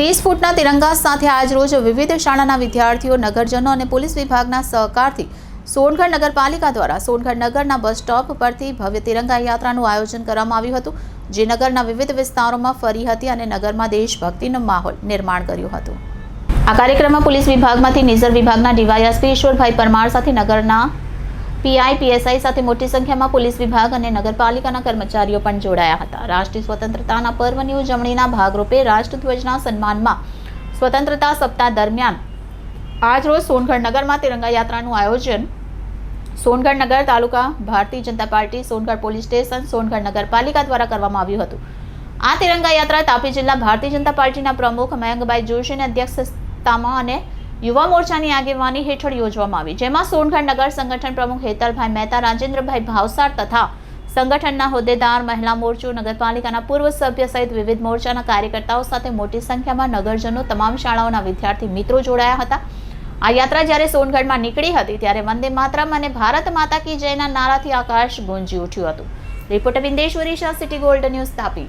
ત્રીસ ફૂટના તિરંગા સાથે આજરોજ વિવિધ શાળાના વિદ્યાર્થીઓ, નગરજનો અને પોલીસ વિભાગના સહકારથી સોનગઢ નગરપાલિકા દ્વારા સોનગઢ નગરના બસ સ્ટોપ પરથી ભવ્ય તિરંગા યાત્રાનું આયોજન કરવામાં આવ્યું હતું, જે નગરના વિવિધ વિસ્તારોમાં ફરી હતી અને નગરમાં દેશભક્તિનો માહોલ નિર્માણ કર્યું હતું. આ કાર્યક્રમમાં પોલીસ વિભાગમાંથી નિઝર વિભાગના ડીવાયએસપી ઈશ્વરભાઈ પરમાર સાથે નગરના પીઆઈ, પીએસઆઈ સાથે મોટી સંખ્યામાં પોલીસ વિભાગ અને નગરપાલિકાના કર્મચારીઓ પણ જોડાયા હતા. રાષ્ટ્રીય સ્વતંત્રતાના પર્વની ઉજવણીના ભાગરૂપે રાષ્ટ્રધ્વજના સન્માનમાં સ્વતંત્રતા સપ્તાહ દરમિયાન આજરોજ સોનગઢ નગરમાં તિરંગા યાત્રાનું આયોજન સોનગઢ નગર taluka Bharatiya Janata party, Songadh police station, Songadh નગરપાલિકા દ્વારા કરવામાં આવ્યું હતું. આ તિરંગા યાત્રા તાપી જિલ્લા ભારતીય જનતા પાર્ટીના પ્રમુખ મયંકભાઈ જોશીની અધ્યક્ષતામાં અને યુવા મોરચાની આગેવાની હેઠળ યોજવામાં આવી, જેમાં સોનગઢ નગર સંગઠન પ્રમુખ હેતલભાઈ મહેતા, રાજેન્દ્રભાઈ ભાવસાર તથા સંગઠનના હોદ્દેદાર મહિલા મોરચો, નગરપાલિકાના પૂર્વ સભ્ય સહિત વિવિધ મોરચાના કાર્યકર્તાઓ સાથે મોટી સંખ્યામાં નગરજનો, તમામ શાળાઓના વિદ્યાર્થી મિત્રો જોડાયા હતા. આ યાત્રા જ્યારે સોનગઢમાં નીકળી હતી, ત્યારે વંદે માતરમ અને ભારત માતા કી જયના નારાથી આકાશ ગુંજી ઉઠ્યું હતું. Reporter Bindeshwari Shah, city gold news Tapi.